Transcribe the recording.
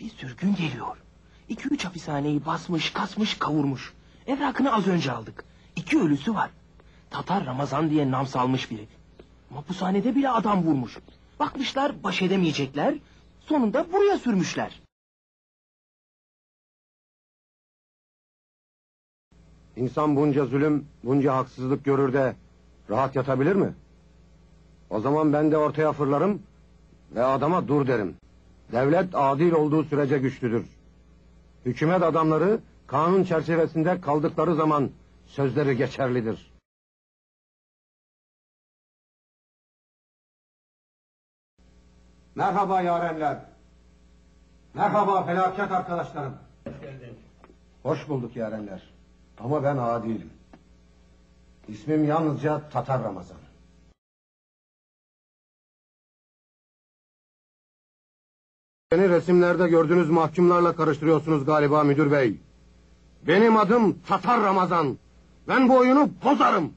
Bir sürgün geliyor. İki üç hapishaneyi basmış, kasmış, kavurmuş. Evrakını az önce aldık. İki ölüsü var. Tatar Ramazan diye nam salmış biri. Mapushanede bile adam vurmuş. Bakmışlar baş edemeyecekler. Sonunda buraya sürmüşler. İnsan bunca zulüm, bunca haksızlık görür de rahat yatabilir mi? O zaman ben de ortaya fırlarım ve adama dur derim. Devlet adil olduğu sürece güçlüdür. Hükümet adamları kanun çerçevesinde kaldıkları zaman sözleri geçerlidir. Merhaba yarenler. Merhaba felaket arkadaşlarım. Hoş bulduk yarenler. Ama ben ağa değilim. İsmim yalnızca Tatar Ramazan. Beni resimlerde gördüğünüz mahkumlarla karıştırıyorsunuz galiba müdür bey. Benim adım Tatar Ramazan. Ben bu oyunu bozarım.